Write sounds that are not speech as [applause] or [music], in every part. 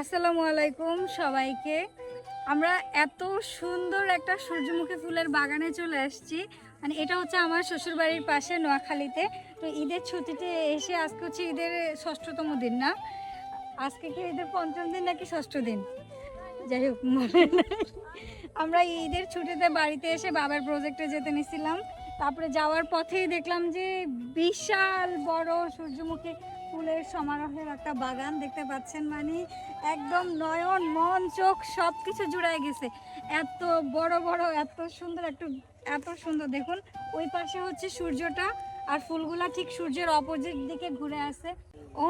আসসালামু আলাইকুম সবাইকে। আমরা এত সুন্দর একটা সূর্যমুখী ফুলের বাগানে চলে আসছি। মানে এটা হচ্ছে আমার শ্বশুরবাড়ির পাশে নোয়াখালীতে। তো ঈদের ছুটিতে এসে আজকে হচ্ছে ঈদের ষষ্ঠতম দিন না? আজকে কি ঈদের পঞ্চম দিন নাকি ষষ্ঠ দিন? যাই হোক, মনে আমরা ঈদের ছুটিতে বাড়িতে এসে বাবার প্রজেক্টে যেতে নিছিলাম। তারপরে যাওয়ার পথেই দেখলাম যে বিশাল বড় সূর্যমুখী ফুলের সমারোহের একটা বাগান দেখতে পাচ্ছেন মানে একদম নয়ন, মন, চোখ সব কিছু জুড়ায় গেছে। এত বড় বড়, এত সুন্দর, একটু, এত সুন্দর। দেখুন, ওই পাশে হচ্ছে সূর্যটা আর ফুলগুলা ঠিক সূর্যের অপোজিট দিকে ঘুরে আসে।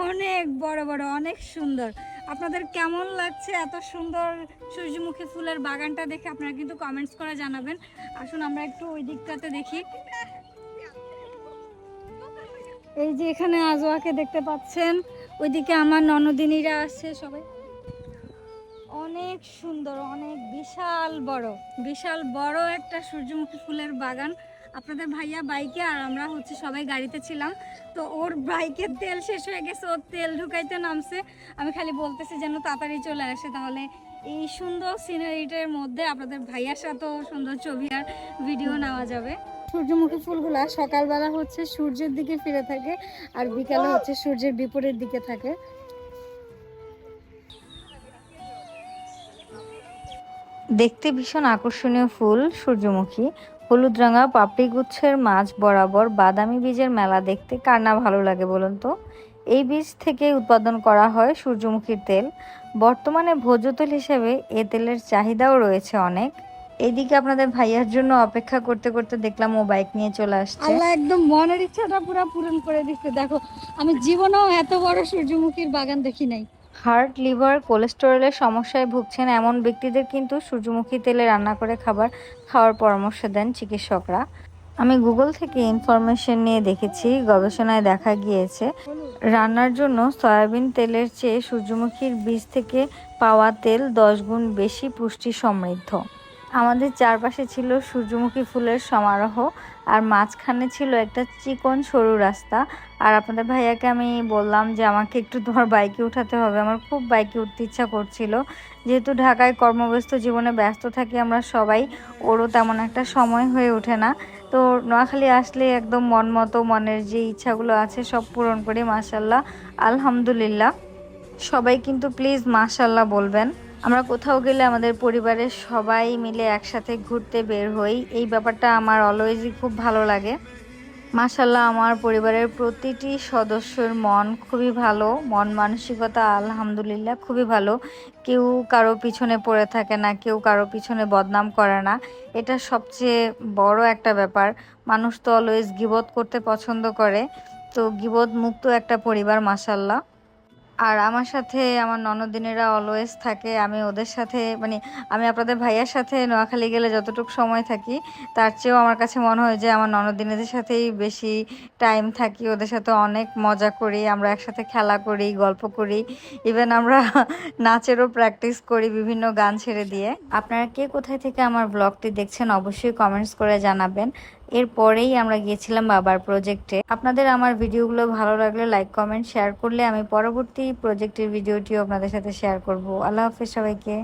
অনেক বড় বড়, অনেক সুন্দর। আপনাদের কেমন লাগছে এত সুন্দর সূর্যমুখী ফুলের বাগানটা দেখে? আপনারা কিন্তু কমেন্টস করে জানাবেন। আসুন, আমরা একটু ওই দিকটাতে দেখি। এই যে এখানে আজোয়াকে দেখতে পাচ্ছেন, ওইদিকে আমার ননদিনীরা আসছে সবাই। অনেক সুন্দর, অনেক বিশাল বড় বিশাল বড় একটা সূর্যমুখী ফুলের বাগান। আপনাদের ভাইয়া বাইকে আর আমরা হচ্ছে সবাই গাড়িতে ছিলাম। তো ওর বাইকের তেল শেষ হয়ে গেছে, ওর তেল ঢুকাইতে নামছে। আমি খালি বলতেছি যেন তাড়াতাড়ি চলে আসে, তাহলে এই সুন্দর সিনারিটার মধ্যে আপনাদের ভাইয়ার সাথেও সুন্দর ছবি আর ভিডিও নেওয়া যাবে। সূর্যমুখী ফুলগুলা সকালবেলা হচ্ছে সূর্যের দিকে ফিরে থাকে আর বিকালে হচ্ছে সূর্যের বিপরীত দিকে থাকে। দেখতে ভীষণ আকর্ষণীয় ফুল সূর্যমুখী। হলুদ রাঙা পাপড়ি গুচ্ছের মাঝ বরাবর বাদামি বীজের মেলা দেখতে কার না ভালো লাগে বলুন তো? এই বীজ থেকে উৎপাদন করা হয় সূর্যমুখীর তেল। বর্তমানে ভোজ্য তেল হিসেবে এ তেলের চাহিদাও রয়েছে অনেক। এইদিকে আপনাদের ভাইয়ার জন্য অপেক্ষা করতে করতে দেখলাম ও বাইক নিয়ে চলে আসছে। আল্লাহ একদম মনের ইচ্ছাটা পুরো পূরণ করে দিচ্ছে। দেখো আমি জীবনেও এত বড় সূর্যমুখীর বাগান দেখি নাই। হার্ট লিভার কোলেস্টেরলের সমস্যায় ভুগছেন এমন ব্যক্তিদের কিন্তু সূর্যমুখী তেলে রান্না করে খাবার খাওয়ার পরামর্শ দেন চিকিৎসকরা। আমি গুগল থেকে ইনফরমেশন নিয়ে দেখেছি গবেষণায় দেখা গিয়েছে রান্নার জন্য সয়াবিন তেলের চেয়ে সূর্যমুখীর বীজ থেকে পাওয়া তেল দশ গুণ বেশি পুষ্টি সমৃদ্ধ। আমাদের চারপাশে ছিল সূর্যমুখী ফুলের সমারোহ আর মাঝখানে ছিল একটা চিকন সরু রাস্তা। আর আপনাদের ভাইয়াকে আমি বললাম যে, আমাকে একটু তোমার বাইকে উঠাতে হবে। আমার খুব বাইকে উঠতে ইচ্ছা করছিল। যেহেতু ঢাকায় কর্মব্যস্ত জীবনে ব্যস্ত থাকি, আমরা সবাই ওরও তেমন একটা সময় হয়ে ওঠে না। তো নোয়াখালী আসলে একদম মন মতো, মনের যে ইচ্ছাগুলো আছে, সব পূরণ করি মাসাল্লাহ আলহামদুলিল্লাহ। সবাই কিন্তু প্লিজ মাশাল্লাহ বলবেন। আমরা কোথাও গেলে আমাদের পরিবারের সবাই মিলে একসাথে ঘুরতে বের হই। এই ব্যাপারটা আমার অলওয়েজই খুব ভালো লাগে। মাশাল্লাহ আমার পরিবারের প্রতিটি সদস্যর মন খুবই ভালো। মন মানসিকতা আলহামদুলিল্লাহ খুবই ভালো। কেউ কারও পিছনে পড়ে থাকে না, কেউ কারও পিছনে বদনাম করে না। এটা সবচেয়ে বড় একটা ব্যাপার। মানুষ তো অলওয়েজ গিবত করতে পছন্দ করে। তো গিবত মুক্ত একটা পরিবার মাসাল্লাহ আর আমার সাথে আমার ননদিনেরা অলওয়েজ থাকে। আমি ওদের সাথে মানে আমি আপনাদের ভাইয়ার সাথে নোয়াখালী গেলে যতটুকু সময় থাকি, তার চেয়েও আমার কাছে মনে হয় যে আমার ননদিনেদের সাথেই বেশি টাইম থাকি। ওদের সাথে অনেক মজা করি, আমরা একসাথে খেলা করি, গল্প করি। ইভেন আমরা [laughs] নাচেরও প্র্যাকটিস করি বিভিন্ন গান ছেড়ে দিয়ে। আপনারা কে কোথায় থেকে আমার ব্লগটি দেখছেন, অবশ্যই কমেন্টস করে জানাবেন। এরপরেই আমরা গিয়েছিলাম বাবার প্রজেক্টে আপনাদের আমার ভিডিওগুলো ভালো লাগলে লাইক কমেন্ট শেয়ার করলে আমি পরবর্তী প্রজেক্টের ভিডিওটিও আপনাদের সাথে শেয়ার করব। আল্লাহ হাফেজ সবাইকে।